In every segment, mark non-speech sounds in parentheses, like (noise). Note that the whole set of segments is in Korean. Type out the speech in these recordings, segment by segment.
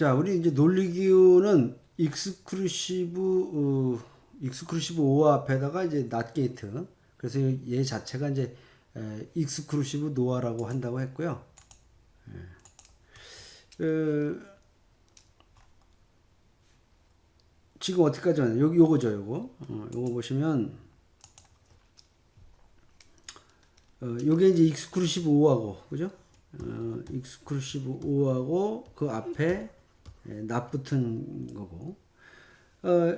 자, 우리 이제 논리기호는 익스크루시브 어, 익스크루시브 5 앞에다가 이제 낫 게이트. 그래서 얘 자체가 이제 에, 익스크루시브 노아라고 한다고 했고요. 예. 어, 지금 어디까지 왔냐? 여기 요거죠, 요거. 어, 요거 보시면 어, 요게 이제 익스크루시브 5하고 그죠? 어, 익스크루시브 5하고 그 앞에 예, 납 붙은 거고. 어,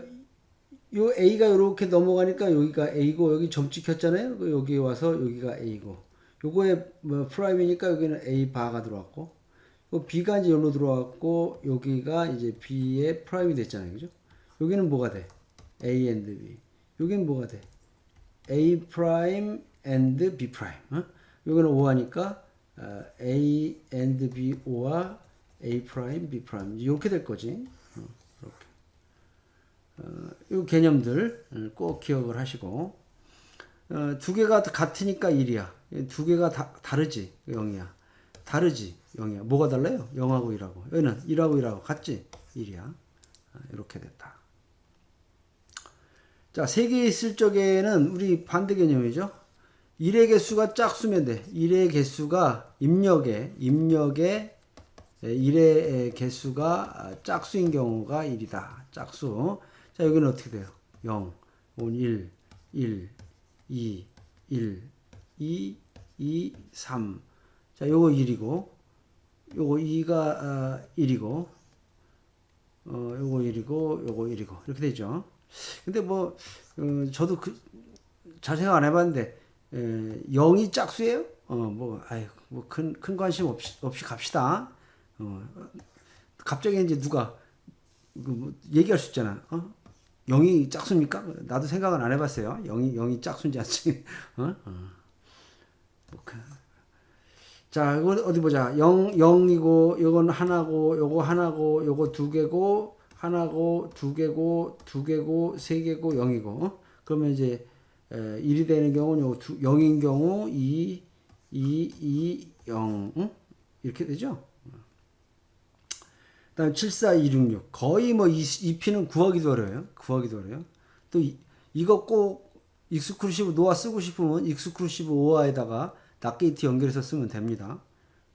요 A가 이렇게 넘어가니까 여기가 A고 여기 점 찍혔잖아요. 그 여기 와서 여기가 A고. 요거에 뭐 프라임이니까 여기는 A 바가 들어왔고. 요 B가 이제 여기로 들어왔고 여기가 이제 B의 프라임이 됐잖아요. 그죠? 여기는 뭐가 돼? A and B. 여기는 뭐가 돼? A 프라임 and B 프라임. 어? 여기는 5하니까 어, A and B 5와 A 프라임 B 프라임 이렇게 될 거지. 어, 이렇게. 어, 이 개념들 어, 꼭 기억을 하시고 어, 두 개가 같으니까 1이야. 두 개가 다, 다르지 0이야. 다르지 0이야. 뭐가 달라요? 0하고 1하고. 여기는 1하고 1하고 같지 1이야. 어, 이렇게 됐다. 자, 세 개 있을 적에는 우리 반대 개념이죠. 1의 개수가 짝수면 돼. 1의 개수가 입력에, 입력에 1의 개수가 짝수인 경우가 1이다. 짝수. 자, 여기는 어떻게 돼요? 0, 5, 1, 1, 2, 1, 2, 2, 3. 자, 요거 1이고, 요거 2가 1이고, 어, 요거 1이고, 요거 1이고. 이렇게 되죠. 근데 뭐, 어, 저도 그, 잘 생각 안 해봤는데, 에, 0이 짝수예요? 어, 뭐, 아유, 뭐, 큰, 큰 관심 없이, 없이 갑시다. 어, 갑자기 이제 누가, 그 뭐, 얘기할 수 있잖아. 어? 0이 짝수입니까? 나도 생각은 안 해봤어요. 0이, 0이 짝수인지 아닌지. (laughs) 어? 어. 뭐, 그, 자, 이거 어디 보자. 0, 0이고, 요건 하나고, 요거 하나고, 요거 두 개고, 하나고, 두 개고, 두 개고, 세 개고, 0이고. 어? 그러면 이제, 에, 1이 되는 경우는 요 두, 0인 경우 2, 2, 2, 0. 응? 이렇게 되죠? 그 다음에 7, 4, 2, 6, 6. 거의 뭐, 이, 이 피는 구하기도 어려워요. 구하기도 어려워요. 또, 이, 이거 꼭 익스크루시브 노아 쓰고 싶으면 익스크루시브 5화에다가 낫게이트 연결해서 쓰면 됩니다.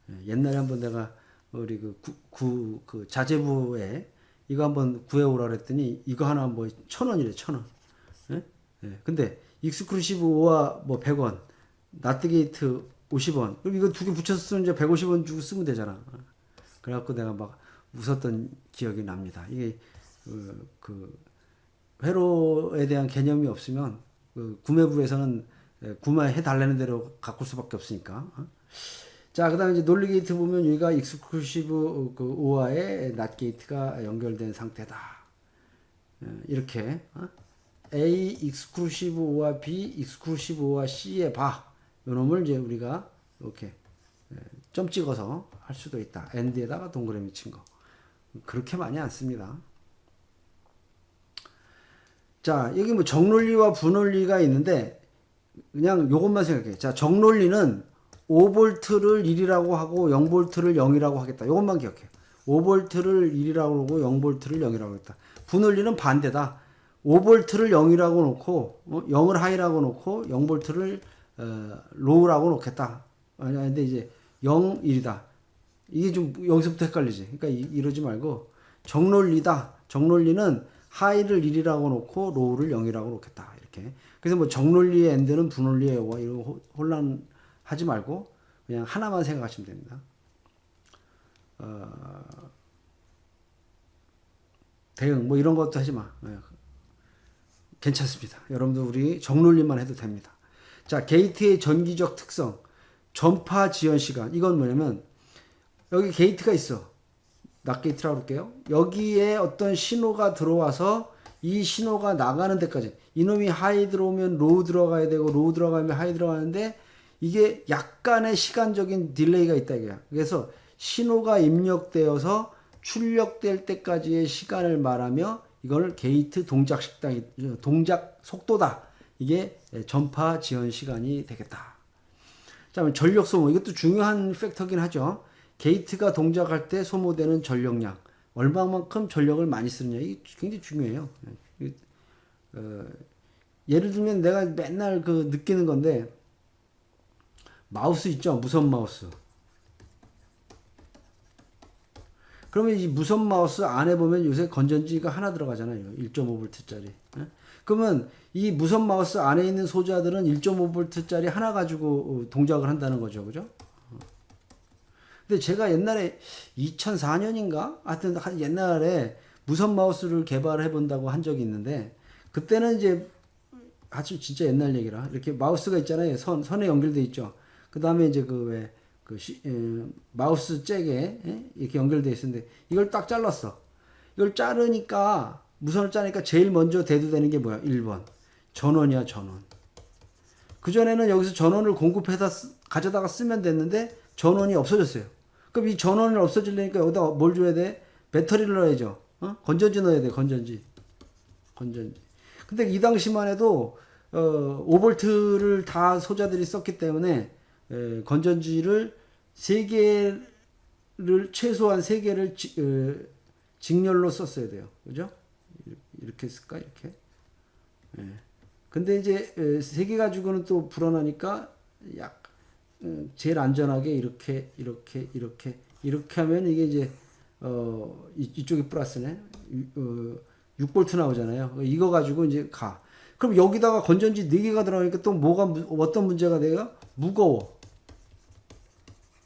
예, 옛날에 한번 내가 우리 그, 구, 구, 그 자재부에 이거 한번 구해오라 그랬더니 이거 하나 뭐 천 원이래, 천 원. 예? 예. 근데 익스크루시브 5화 뭐 100원, 나트게이트 50원. 그럼 이거 두 개 붙여서 쓰면 이제 150원 주고 쓰면 되잖아. 그래갖고 내가 막 웃었던 기억이 납니다. 이게 그, 그 회로에 대한 개념이 없으면 그 구매부에서는 예, 구매해 달라는 대로 가꿀 수밖에 없으니까. 어? 자, 그다음에 이제 논리 게이트 보면 여기가 익스크루시브 그 5화에 낫 게이트가 연결된 상태다. 예, 이렇게 어? A 익스크루시브 5와 B 익스크루시브 5와 C의 바 요놈을 이제 우리가 이렇게 예, 점 찍어서 할 수도 있다. 엔드에다가 동그라미 친 거. 그렇게 많이 안 씁니다. 자, 여기 뭐 정논리와 분논리가 있는데 그냥 요것만 생각해. 자, 정논리는 5볼트를 1이라고 하고 0볼트를 0이라고 하겠다. 요것만 기억해. 5볼트를 1이라고 하고 0볼트를 0이라고 하겠다. 분논리는 반대다. 5볼트를 0이라고 놓고 어, 0을 하이라고 놓고 0볼트를 어, 로우라고 놓겠다. 아니 근데 이제 0, 1이다. 이게 좀 여기서부터 헷갈리지. 그러니까 이, 이러지 말고 정논리다. 정논리는 하이를 1이라고 놓고 로우를 0이라고 놓겠다. 이렇게. 그래서 뭐 정논리의 엔드는 분논리의 요와 이런 호- 혼란하지 말고 그냥 하나만 생각하시면 됩니다. 어, 대응 뭐 이런 것도 하지 마. 예. 괜찮습니다. 여러분들 우리 정논리만 해도 됩니다. 자, 게이트의 전기적 특성, 전파 지연 시간. 이건 뭐냐면 여기 게이트가 있어. 낫 게이트라고 그럴게요. 여기에 어떤 신호가 들어와서 이 신호가 나가는 데까지 이놈이 하이 들어오면 로우 들어가야 되고 로우 들어가면 하이 들어가는데 이게 약간의 시간적인 딜레이가 있다 이거야. 그래서 신호가 입력되어서 출력될 때까지의 시간을 말하며 이걸 게이트 동작 식당 동작 속도다. 이게 전파 지연 시간이 되겠다. 자, 전력 소모 이것도 중요한 팩터긴 하죠. 게이트가 동작할 때 소모되는 전력량 얼마만큼 전력을 많이 쓰느냐 이게 굉장히 중요해요. 이- 어, 예를 들면 내가 맨날 그 느끼는 건데 마우스 있죠 무선 마우스. 그러면 이 무선 마우스 안에 보면 요새 건전지가 하나 들어가잖아요. 1.5V짜리. 그러면 이 무선 마우스 안에 있는 소자들은 1.5V짜리 하나 가지고 어, 동작을 한다는 거죠. 그죠? 근데 제가 옛날에 2004년인가? 하여튼 한 옛날에 무선 마우스를 개발해 본다고 한 적이 있는데 그때는 이제 아주 진짜 옛날 얘기라 이렇게 마우스가 있잖아요. 선 선에 연결돼 있죠. 그 다음에 이제 그왜그 마우스 잭에 예? 이렇게 연결돼 있었는데 이걸 딱 잘랐어. 이걸 자르니까 무선을 자르니까 제일 먼저 대두되는 게 뭐야? 1번. 전원이야, 전원. 그전에는 여기서 전원을 공급해서 쓰- 가져다가 쓰면 됐는데 전원이 없어졌어요. 그럼 이 전원을 없어지려니까 여기다 뭘 줘야 돼? 배터리를 넣어야죠. 어? 건전지 넣어야 돼, 건전지. 건전지. 근데 이 당시만 해도 어, 5볼트를 다 소자들이 썼기 때문에 에, 건전지를 세 개를 최소한 세 개를 지- 어, 직렬로 썼어야 돼요. 그죠? 이렇게 쓸까 이렇게. 예. 근데 이제 에, 세개 가지고는 또 불안하니까 약 음, 제일 안전하게 이렇게 이렇게 이렇게 이렇게 하면 이게 이제 어 이, 이쪽이 플러스네. 유- 어, 6볼트 나오잖아요. 이거 가지고 이제 가. 그럼 여기다가 건전지 4개가 들어가니까 또 뭐가 무- 어떤 문제가 돼요? 무거워.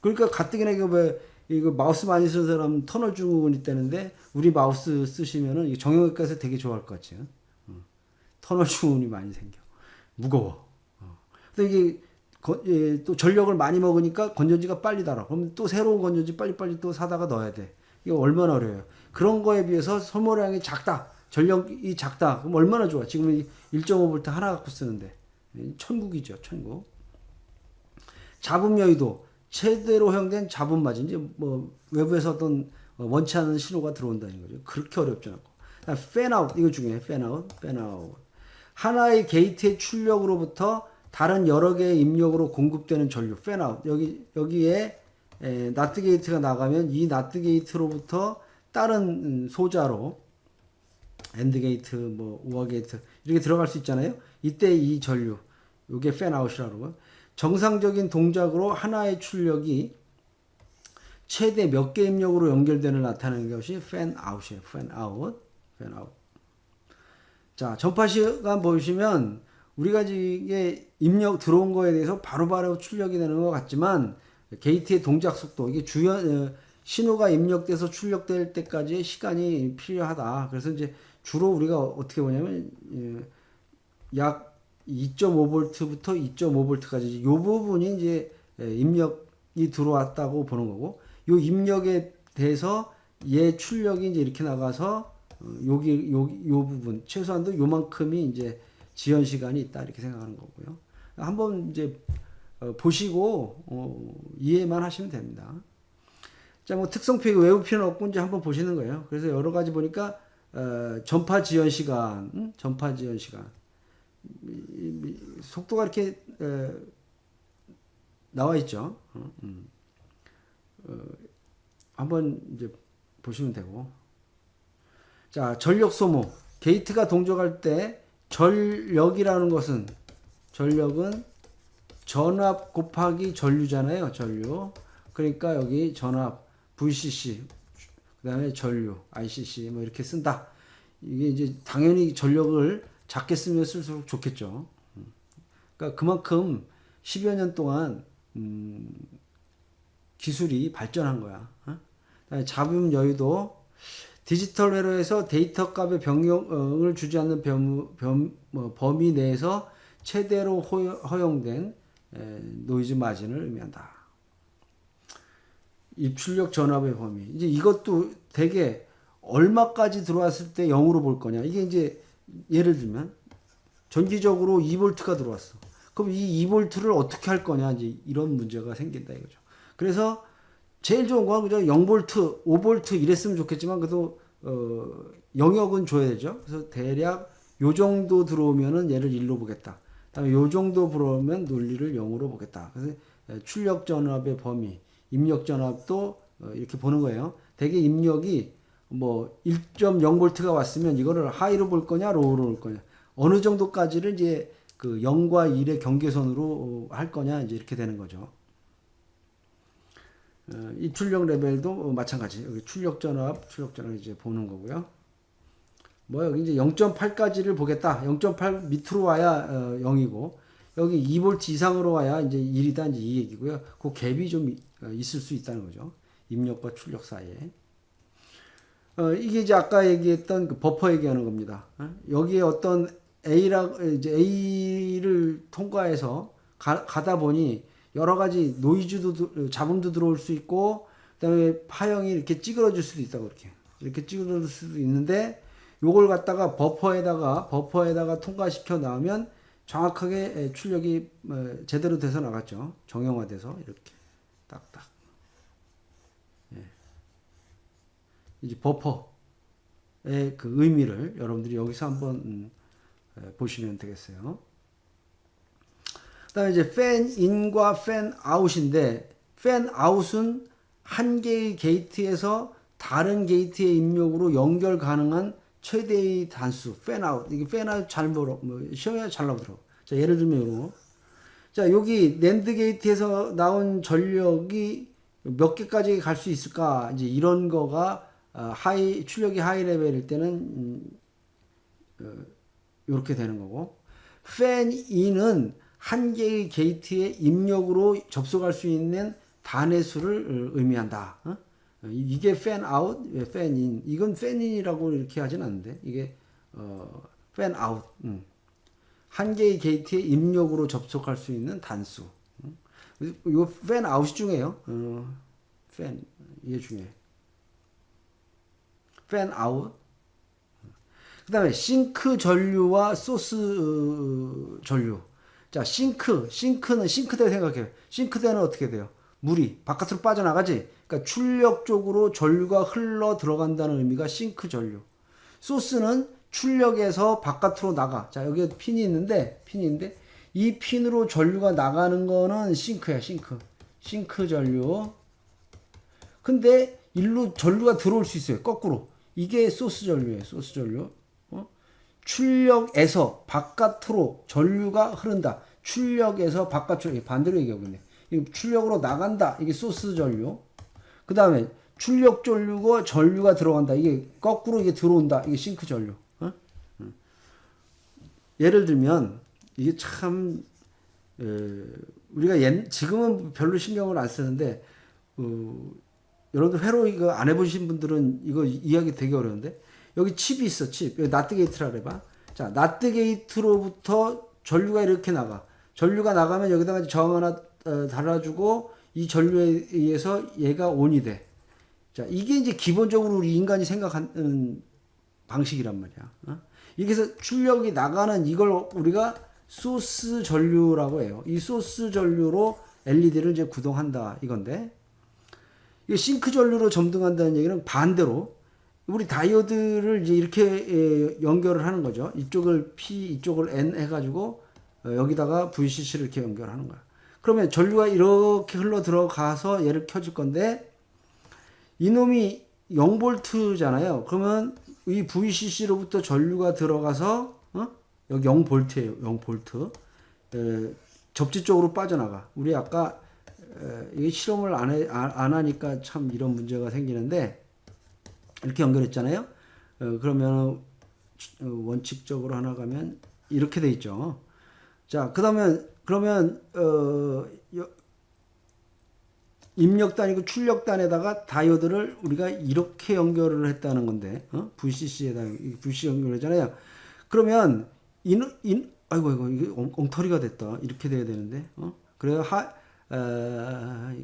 그러니까 가뜩이나 이거 왜 이거 마우스 많이 쓰는 사람 터널 증후군 있다는데 우리 마우스 쓰시면은 이 정형외과에서 되게 좋아할 것 같아요. 어. 터널 증후군이 많이 생겨. 무거워. 어. 근데 이게 거- 예, 또 전력을 많이 먹으니까 건전지가 빨리 닳아. 그럼 또 새로운 건전지 빨리빨리 또 사다가 넣어야 돼. 이게 얼마나 어려워요. 그런 거에 비해서 소모량이 작다. 전력이 작다. 그럼 얼마나 좋아. 지금 1.5V 하나 갖고 쓰는데. 예, 천국이죠. 천국. 잡음 여의도 최대로 허용된 잡음 맞이 이제 뭐 외부에서 어떤 어, 원치 않은 신호가 들어온다는 거죠. 그렇게 어렵지 않고. 팬아웃 이거 중요해. 팬아웃, 팬아웃. 하나의 게이트의 출력으로부터 다른 여러 개의 입력으로 공급되는 전류 팬아웃. 여기 여기에 에, 나트 게이트가 나가면 이 나트 게이트로부터 다른 음, 소자로 엔드 게이트, 뭐 우아 게이트 이렇게 들어갈 수 있잖아요. 이때 이 전류, 이게 팬아웃이라고 정상적인 동작으로 하나의 출력이 최대 몇 개 입력으로 연결되는 나타내는 것이 팬아웃이에요. 팬아웃, 팬아웃. 자, 전파 시간 보시면 우리가 이게 입력 들어온 거에 대해서 바로 바로 출력이 되는 것 같지만 게이트의 동작 속도 이게 주연 어, 신호가 입력돼서 출력될 때까지의 시간이 필요하다. 그래서 이제 주로 우리가 어떻게 보냐면 예, 약 2.5볼트부터 2.5볼트까지 이 부분이 이제 예, 입력이 들어왔다고 보는 거고 요 입력에 대해서 얘 출력이 이제 이렇게 나가서 어, 여기 여기 요 부분 최소한도 요만큼이 이제 지연 시간이 있다 이렇게 생각하는 거고요. 한번 이제 어, 보시고 어, 이해만 하시면 됩니다. 자, 뭐 특성 표기 외부 필요는 없고 이제 한번 보시는 거예요. 그래서 여러 가지 보니까 어, 전파 지연 시간, 음? 전파 지연 시간, 속도가 이렇게 에, 나와 있죠. 어, 음. 어, 한번 이제 보시면 되고. 자, 전력 소모. 게이트가 동작할 때 전력이라는 것은 전력은 전압 곱하기 전류잖아요. 전류. 그러니까 여기 전압 VCC 그다음에 전류 ICC 뭐 이렇게 쓴다. 이게 이제 당연히 전력을 작게 쓰면 쓸수록 좋겠죠. 음. 그러니까 그만큼 10여 년 동안 음, 기술이 발전한 거야. 어? 잡음 여유도 디지털 회로에서 데이터 값의 변경을 주지 않는 범, 범, 뭐 범위 내에서 최대로 허용, 허용된 에, 노이즈 마진을 의미한다. 입출력 전압의 범위. 이제 이것도 되게 얼마까지 들어왔을 때 0으로 볼 거냐. 이게 이제 예를 들면 전기적으로 2볼트가 들어왔어. 그럼 이 2볼트를 어떻게 할 거냐. 이제 이런 문제가 생긴다 이거죠. 그래서 제일 좋은 건 그죠 0볼트, 5볼트 이랬으면 좋겠지만 그래도 어, 영역은 줘야 되죠. 그래서 대략 요 정도 들어오면은 얘를 1로 보겠다. 그다음에 요 정도 들어오면 논리를 0으로 보겠다. 그래서 에, 출력 전압의 범위, 입력 전압도 어, 이렇게 보는 거예요. 대개 입력이 뭐 1.0V가 왔으면 이거를 하이로 볼 거냐 로우로 볼 거냐 어느 정도까지를 이제 그 0과 1의 경계선으로 할 거냐 이제 이렇게 되는 거죠. 어, 이 출력 레벨도 마찬가지. 여기 출력 전압, 출력 전압 이제 보는 거고요. 뭐 여기 이제 0.8까지를 보겠다. 0.8 밑으로 와야 어, 0이고 여기 2V 이상으로 와야 이제 1이다 이제 이 얘기고요. 그 갭이 좀 이- 어, 있을 수 있다는 거죠. 입력과 출력 사이에. 어, 이게 이제 아까 얘기했던 그 버퍼 얘기하는 겁니다. 어? 여기에 어떤 A라 이제 A를 통과해서 가, 가다 보니 여러 가지 노이즈도 들- 잡음도 들어올 수 있고 그다음에 파형이 이렇게 찌그러질 수도 있다고 이렇게 이렇게 찌그러질 수도 있는데 요걸 갖다가 버퍼에다가 버퍼에다가 통과시켜 나오면 정확하게 에, 출력이 어, 제대로 돼서 나갔죠. 정형화돼서 이렇게 딱딱. 예. 이제 버퍼의 그 의미를 여러분들이 여기서 한번 음, 에, 보시면 되겠어요. 그 다음에 이제 팬 인과 팬 아웃인데 팬 아웃은 한 개의 게이트에서 다른 게이트의 입력으로 연결 가능한 최대의 단수 팬 아웃. 이게 팬 아웃 잘 물어 뭐 시험에 잘 나오더라고. 자 예를 들면 요거. 자 여기 랜드 게이트에서 나온 전력이 몇 개까지 갈 수 있을까? 이제 이런 거가 아, 하이 출력이 하이 레벨일 때는 음, 이렇게 되는 거고. 팬 인은 한 개의 게이트에 입력으로 접속할 수 있는 단의 수를 어, 의미한다. 어? 이게 팬 아웃, 팬 인. 이건 팬 인이라고 이렇게 하진 않는데 이게 어, 팬 아웃. 음. 한 개의 게이트에 입력으로 접속할 수 있는 단수. 음. 이거 팬 아웃 중에요. 어, 팬 이게 중에. 팬 아웃. 그 다음에 싱크 전류와 소스 어, 전류. 자, 싱크. 싱크는 싱크대 생각해요. 싱크대는 어떻게 돼요? 물이 바깥으로 빠져나가지? 그러니까 출력 쪽으로 전류가 흘러 들어간다는 의미가 싱크 전류. 소스는 출력에서 바깥으로 나가. 자, 여기 핀이 있는데, 있는데, 이 핀으로 전류가 나가는 거는 싱크야, 싱크. 싱크 전류. 근데 일로 전류가 들어올 수 있어요. 거꾸로. 이게 소스 전류예요. 소스 전류. 어? 출력에서 바깥으로 전류가 흐른다. 출력에서 바깥으로 반대로 얘기하고 있네. 이 출력으로 나간다. 이게 소스 전류. 그 다음에 출력 전류고 전류가 들어간다. 이게 거꾸로 이게 들어온다. 이게 싱크 전류. 어? 음. 예를 들면 이게 참 에, 우리가 옛, 지금은 별로 신경을 안 쓰는데 어, 여러분들 회로 이거 안 해보신 분들은 이거 이해하기 되게 어려운데 여기 칩이 있어 칩. 여기 나트 게이트라 그래봐. 자 나트 게이트로부터 전류가 이렇게 나가. 전류가 나가면 여기다가 저항 하나 어, 달아주고 이 전류에 의해서 얘가 온이 돼 자 이게 이제 기본적으로 우리 인간이 생각하는 방식이란 말이야. 어? 여기서 출력이 나가는 이걸 우리가 소스 전류라고 해요. 이 소스 전류로 LED를 이제 구동한다 이건데. 이 싱크 전류로 점등한다는 얘기는 반대로 우리 다이오드를 이제 이렇게 에, 연결을 하는 거죠. 이쪽을 P, 이쪽을 N 해가지고 어, 여기다가 VCC를 이렇게 연결하는 거야. 그러면 전류가 이렇게 흘러 들어가서 얘를 켜줄 건데 이놈이 0볼트잖아요. 그러면 이 VCC로부터 전류가 들어가서 어? 여기 0볼트예요. 0볼트. 에, 접지 쪽으로 빠져나가. 우리 아까 에, 이게 실험을 안, 해, 안, 안 하니까 참 이런 문제가 생기는데 이렇게 연결했잖아요. 어, 그러면 어, 원칙적으로 하나 가면 이렇게 돼 있죠. 자, 그다음에 그러면 어, 여- 입력단이고 출력단에다가 다이오드를 우리가 이렇게 연결을 했다는 건데 어? VCC에다 VCC 연결하잖아요. 그러면 인, 인 아이고 아이고 이게 엉, 엉터리가 됐다. 이렇게 돼야 되는데 어? 그래요 하 어,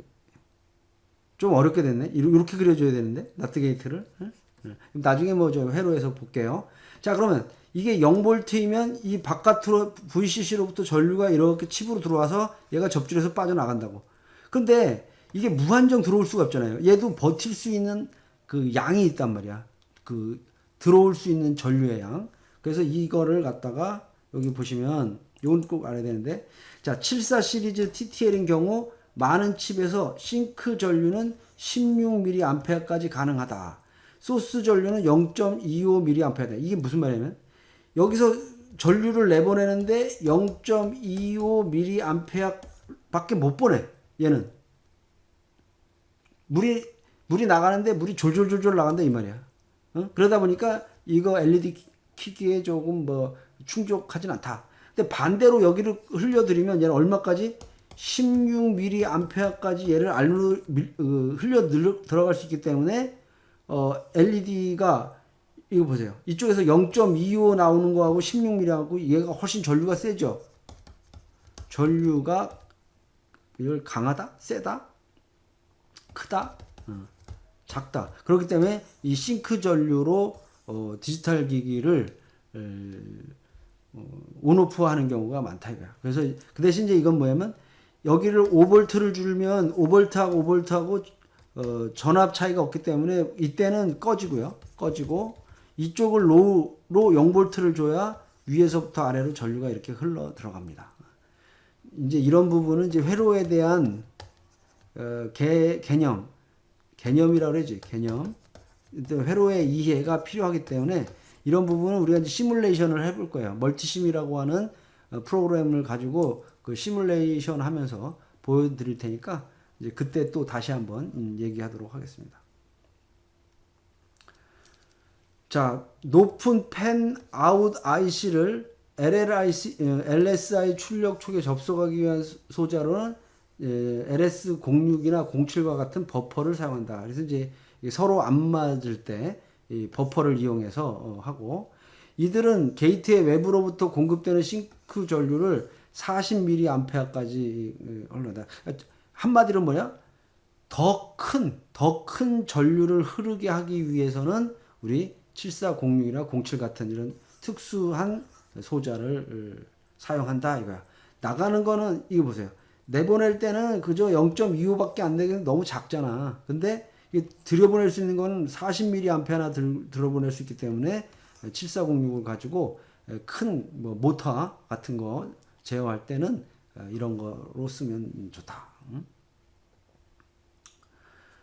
좀 어렵게 됐네. 이렇- 이렇게 그려줘야 되는데 나트 게이트를. 응? 응. 그럼 나중에 뭐 저 회로에서 볼게요. 자 그러면 이게 0볼트이면 이 바깥으로 VCC로부터 전류가 이렇게 칩으로 들어와서 얘가 접줄에서 빠져나간다고. 근데 이게 무한정 들어올 수가 없잖아요. 얘도 버틸 수 있는 그 양이 있단 말이야. 그 들어올 수 있는 전류의 양. 그래서 이거를 갖다가 여기 보시면 이건 꼭 알아야 되는데 자, 74 시리즈 TTL인 경우 많은 칩에서 싱크 전류는 16mA까지 가능하다. 소스 전류는 0.25mA. 이게 무슨 말이냐면 여기서 전류를 내보내는데 0.25mA 밖에 못 보내. 얘는 물이 물이 나가는데 물이 졸졸졸졸 나간다 이 말이야. 어? 그러다 보니까 이거 LED 키기에 조금 뭐 충족하진 않다. 근데 반대로 여기를 흘려드리면 얘는 얼마까지 16mA까지 얘를 밀- 어, 흘려 들- 들어갈 수 있기 때문에 어, LED가 이거 보세요. 이쪽에서 0.25 나오는 거하고 16mm하고 얘가 훨씬 전류가 세죠. 전류가 이걸 강하다, 세다, 크다, 어, 작다. 그렇기 때문에 이 싱크 전류로 어, 디지털 기기를 에, 어, 온오프 하는 경우가 많다 이거야. 그래서 그 대신 이제 이건 뭐냐면 여기를 5볼트를 줄면 5볼트하고 5볼트하고 어, 전압 차이가 없기 때문에 이때는 꺼지고요. 꺼지고 이쪽을 로우로 0볼트를 줘야 위에서부터 아래로 전류가 이렇게 흘러 들어갑니다. 이제 이런 부분은 이제 회로에 대한 어, 개, 개념, 개념이라고 그러지, 개념. 또 회로의 이해가 필요하기 때문에 이런 부분은 우리가 이제 시뮬레이션을 해볼 거예요. 멀티심이라고 하는 어, 프로그램을 가지고 그 시뮬레이션 하면서 보여드릴 테니까 이제 그때 또 다시 한번 음, 얘기하도록 하겠습니다. 자, 높은 팬 아웃 IC를 LLIC, 어, LSI 출력 촉에 접속하기 위한 소- 소자로는 LS06이나 07과 같은 버퍼를 사용한다. 그래서 이제 서로 안 맞을 때이 버퍼를 이용해서 어, 하고 이들은 게이트의 외부로부터 공급되는 싱 크 전류를 40mA까지 흘러다. 한마디로 뭐냐? 더 큰, 더 큰 전류를 흐르게 하기 위해서는 우리 7406이나 07 같은 이런 특수한 소자를 어, 사용한다 이거야. 나가는 거는 이거 보세요. 내보낼 때는 그저 0.25밖에 안 되게 너무 작잖아. 근데 들여보낼 수 있는 거는 40mA나 들, 들어보낼 수 있기 때문에 7406을 가지고 큰 뭐 모터 같은 거 제어할 때는 어, 이런 거로 쓰면 좋다. 응?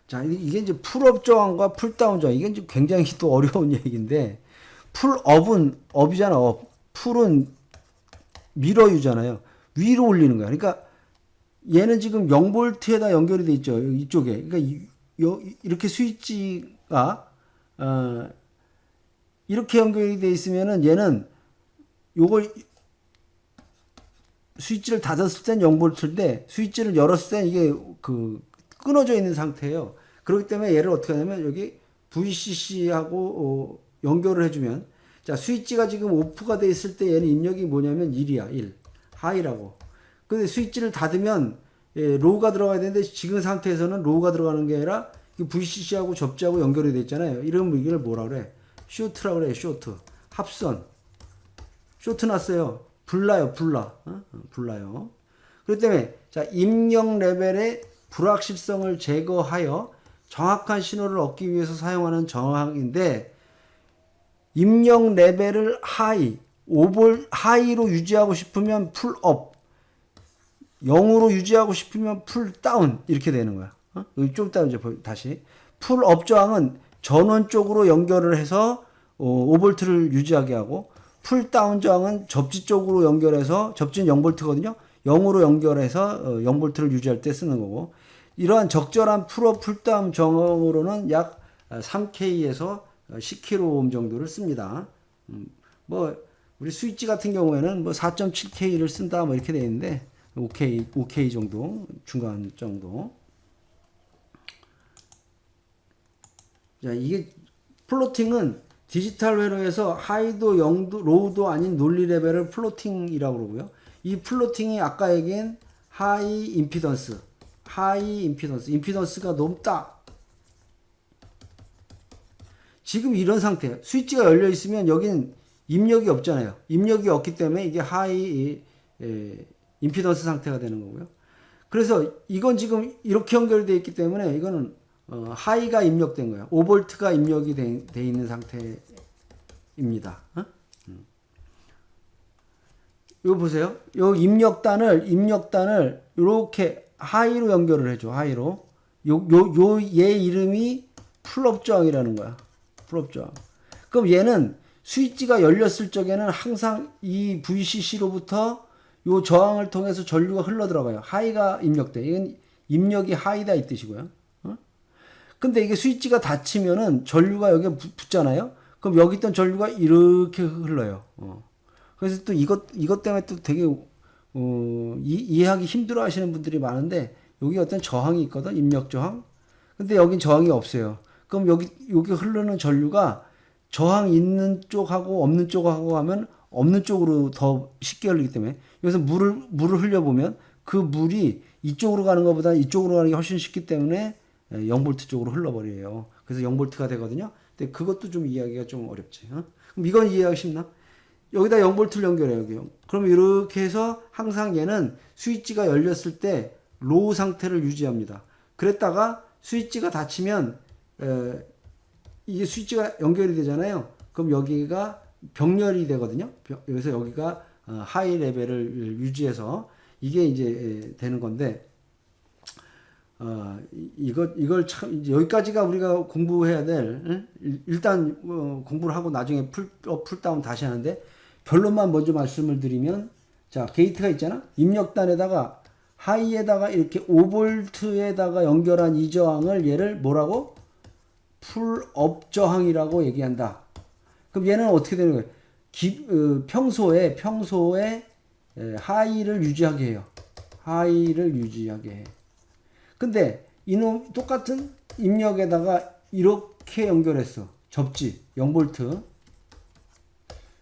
자, 이- 이게 이제 풀업 저항과 풀다운 저항. 이게 이제 굉장히 또 어려운 (laughs) 얘기인데, 풀업은 업이잖아, 업. 풀은 밀어유잖아요. 위로 올리는 거야. 그러니까 얘는 지금 0볼트에다 연결이 돼 있죠. 이쪽에. 그러니까 이, 요, 이렇게 스위치가, 어, 이렇게 연결이 돼 있으면은 얘는 요걸 스위치를 닫았을 땐 0볼트인데 스위치를 열었을 땐 이게 그 끊어져 있는 상태예요. 그렇기 때문에 얘를 어떻게 하냐면 여기 VCC하고 어, 연결을 해주면 자 스위치가 지금 오프가 돼 있을 때 얘는 입력이 뭐냐면 1이야 1 하이라고. 근데 스위치를 닫으면 예, 로우가 들어가야 되는데 지금 상태에서는 로우가 들어가는 게 아니라 이 VCC하고 접지하고 연결이 돼 있잖아요. 이러면 이걸 뭐라 그래? 쇼트라고 그래 쇼트 합선 쇼트 났어요. 불나요, 불나. 어? 어, 불나요. 그렇기 때문에, 자, 입력 레벨의 불확실성을 제거하여 정확한 신호를 얻기 위해서 사용하는 저항인데, 입력 레벨을 하이, 5볼, 하이로 유지하고 싶으면 풀업, 0으로 유지하고 싶으면 풀다운, 이렇게 되는 거야. 어? 좀 이따 이제 보- 다시. 풀업 저항은 전원 쪽으로 연결을 해서 어, 5볼트를 유지하게 하고 풀 다운 저항은 접지 쪽으로 연결해서 접지는 0볼트거든요. 0으로 연결해서 어, 0볼트를 유지할 때 쓰는 거고 이러한 적절한 풀업 풀다운 저항으로는 약 3K에서 10kΩ 정도를 씁니다. 음, 뭐 우리 스위치 같은 경우에는 뭐 4.7K를 쓴다 뭐 이렇게 돼 있는데 5K 5K 정도 중간 정도. 자, 이게 플로팅은 디지털 회로에서 하이도 영도 로우도 아닌 논리 레벨을 플로팅이라고 그러고요. 이 플로팅이 아까 얘기한 하이 임피던스, 하이 임피던스, 임피던스가 높다. 지금 이런 상태, 스위치가 열려 있으면 여기는 입력이 없잖아요. 입력이 없기 때문에 이게 하이 에, 임피던스 상태가 되는 거고요. 그래서 이건 지금 이렇게 연결되어 있기 때문에 이거는 어, 하이가 입력된 거예요. 5볼트가 입력이 돼, 돼 있는 상태입니다. 어? 음. 이거 보세요. 요 입력단을 입력단을 이렇게 하이로 연결을 해줘. 하이로. 요 요 요 얘 이름이 풀업 저항이라는 거야. 풀업 저항. 그럼 얘는 스위치가 열렸을 적에는 항상 이 VCC로부터 요 저항을 통해서 전류가 흘러 들어가요. 하이가 입력돼. 이건 입력이 하이다 이 뜻이고요. 어? 근데 이게 스위치가 닫히면은 전류가 여기에 붙- 붙잖아요. 그럼 여기 있던 전류가 이렇게 흘러요. 어. 그래서 또 이것 이것 때문에 또 되게 어, 이, 이해하기 힘들어 하시는 분들이 많은데 여기 어떤 저항이 있거든. 입력 저항. 근데 여긴 저항이 없어요. 그럼 여기 여기 흐르는 전류가 저항 있는 쪽하고 없는 쪽하고 하면 없는 쪽으로 더 쉽게 흘리기 때문에 여기서 물을 물을 흘려 보면 그 물이 이쪽으로 가는 것보다 이쪽으로 가는 게 훨씬 쉽기 때문에 0볼트 쪽으로 흘러버려요. 그래서 0볼트가 되거든요. 근데 그것도 좀 이해하기가 좀 어렵지. 어? 그럼 이건 이해하기 쉽나? 여기다 0볼트를 연결해요. 여기. 그럼 이렇게 해서 항상 얘는 스위치가 열렸을 때 로우 상태를 유지합니다. 그랬다가 스위치가 닫히면 에, 이게 스위치가 연결이 되잖아요. 그럼 여기가 병렬이 되거든요. 병- 여기서 여기가 어, 하이 레벨을 유지해서 이게 이제 에, 되는 건데 어, 이- 이것 이걸 참 여기까지가 우리가 공부해야 될 응? 일- 일단 어, 공부를 하고 나중에 풀 어, 풀다운 다시 하는데 결론만 먼저 말씀을 드리면 자 게이트가 있잖아 입력단에다가 하이에다가 이렇게 5볼트에다가 연결한 이 저항을 얘를 뭐라고 풀업 저항이라고 얘기한다. 그럼 얘는 어떻게 되는 거예요? 기, 어, 평소에 평소에 에, 하이를 유지하게 해요. 하이를 유지하게 해. 근데 이놈 똑같은 입력에다가 이렇게 연결했어. 접지 0볼트.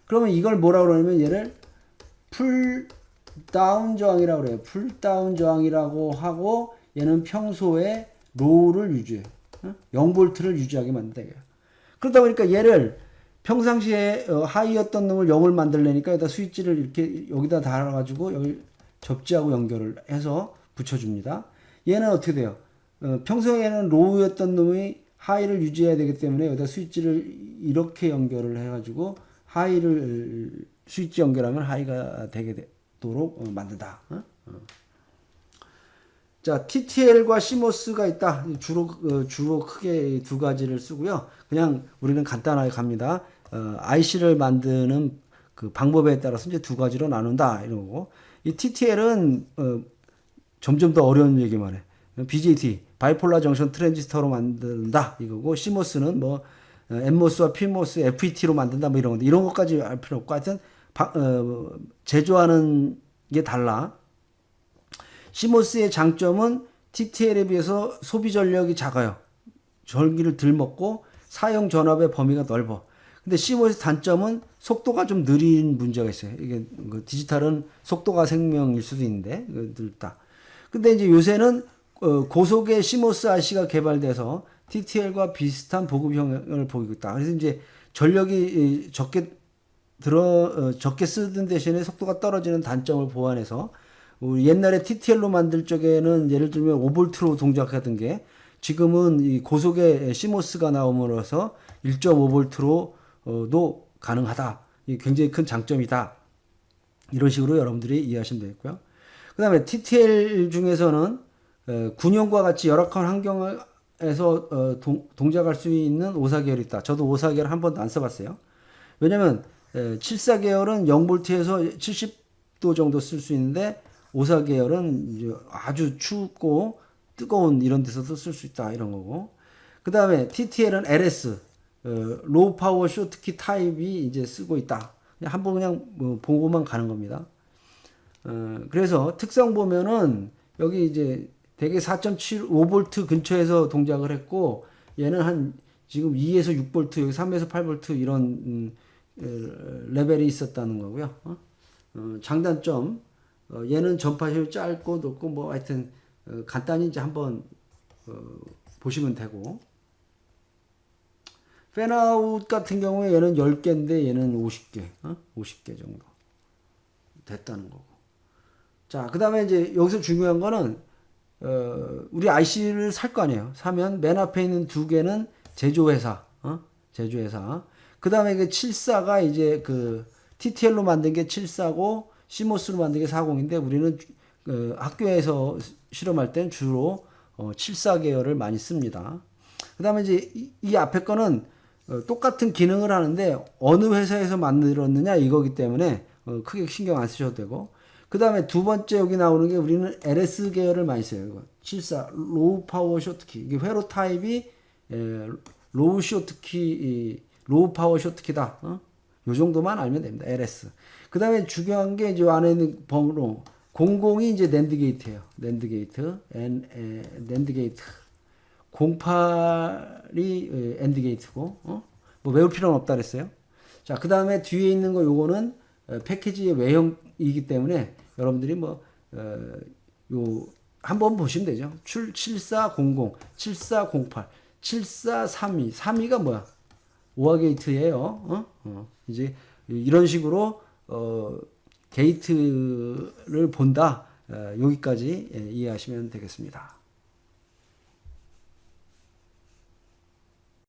그러면 이걸 뭐라 그러냐면 얘를 풀 다운 저항이라고 그래요. 풀 다운 저항이라고 하고 얘는 평소에 로우를 유지해. 어? 0볼트를 유지하게 만든다. 그러다 보니까 얘를 평상시에 어, 하이였던 놈을 0을 만들려니까 여기다 스위치를 이렇게 여기다 달아가지고 여기 접지하고 연결을 해서 붙여줍니다. 얘는 어떻게 돼요? 어, 평소에는 로우였던 놈이 하이를 유지해야 되기 때문에 여기다 스위치를 이렇게 연결을 해가지고 하이를 스위치 연결하면 하이가 되도록 어, 만든다. 어? 어. 자, TTL과 CMOS가 있다. 주로 어, 주로 크게 두 가지를 쓰고요. 그냥 우리는 간단하게 갑니다. 어, IC를 만드는 그 방법에 따라서 이제 두 가지로 나눈다 이런 거고. 이 TTL은 어, 점점 더 어려운 얘기만 해. BJT, 바이폴라 정션 트랜지스터로 만든다 이거고 CMOS는 뭐 어, NMOS와 PMOS, FET로 만든다 뭐 이런 건데 이런 것까지 알 필요 없고 하여튼 바, 어, 제조하는 게 달라. 시모스의 장점은 TTL에 비해서 소비 전력이 작아요. 전기를 덜 먹고 사용 전압의 범위가 넓어. 근데 시모스의 단점은 속도가 좀 느린 문제가 있어요. 이게 그 디지털은 속도가 생명일 수도 있는데 그 늦다. 근데 이제 요새는 어, 고속의 시모스 IC가 개발돼서 TTL과 비슷한 보급형을 보이고 있다. 그래서 이제 전력이 이, 적게 들어 어, 적게 쓰던 대신에 속도가 떨어지는 단점을 보완해서 옛날에 TTL로 만들 적에는 예를 들면 5볼트로 동작하던 게 지금은 이 고속의 시모스가 나옴으로써 1.5볼트로도 가능하다. 이 굉장히 큰 장점이다. 이런 식으로 여러분들이 이해하시면 되겠고요. 그 다음에 TTL 중에서는 어, 군용과 같이 열악한 환경에서 어, 동, 동작할 수 있는 5사 계열이 있다. 저도 5사 계열 한 번도 안 써봤어요. 왜냐면 7사 계열은 0볼트에서 70도 정도 쓸 수 있는데 5사 계열은 이제 아주 춥고 뜨거운 이런 데서도 쓸 수 있다 이런 거고. 그 다음에 TTL은 LS 어, 로우 파워 쇼트키 타입이 이제 쓰고 있다. 한번 그냥 뭐 보고만 가는 겁니다. 어, 그래서 특성 보면은 여기 이제 대개 4.75볼트 근처에서 동작을 했고 얘는 한 지금 2에서 6볼트 여기 3에서 8볼트 이런 음, 어, 레벨이 있었다는 거고요. 어? 어, 장단점 어, 얘는 전파율 짧고 높고 뭐 하여튼 어, 간단히 이제 한번 어, 보시면 되고 팬아웃 같은 경우에 얘는 10개인데 얘는 50개 어? 50개 정도 됐다는 거고 자, 그 다음에 이제 여기서 중요한 거는, 어, 우리 IC를 살 거 아니에요. 사면 맨 앞에 있는 두 개는 제조회사, 어? 제조회사. 그 다음에 그 74가 이제 그 TTL로 만든 게 74고, 시모스로 만든 게 40인데, 우리는 어, 학교에서 실험할 땐 주로 어, 74 계열을 많이 씁니다. 그 다음에 이제 이, 이 앞에 거는 어, 똑같은 기능을 하는데 어느 회사에서 만들었느냐 이거기 때문에 어, 크게 신경 안 쓰셔도 되고 그 다음에 두 번째 여기 나오는 게 우리는 LS 계열을 많이 써요. 이거. 74 로우 파워 쇼트키 이게 회로 타입이 에, 로우 쇼트키 이, 로우 파워 쇼트키다. 어? 요 정도만 알면 됩니다. LS. 그 다음에 중요한 게 이제 안에 있는 번호 00이 이제 낸드 게이트예요. 낸드 게이트, 낸드 게이트. 08이 엔드 게이트고, 어? 뭐 외울 필요는 없다 그랬어요. 자, 그 다음에 뒤에 있는 거 요거는 어, 패키지의 외형이기 때문에 여러분들이 뭐, 어, 요, 한번 보시면 되죠. 출 7400, 7408, 7432. 32가 뭐야? 오화 게이트예요. 어? 어. 이제 이런 식으로 어, 게이트를 본다. 어, 여기까지 예, 이해하시면 되겠습니다.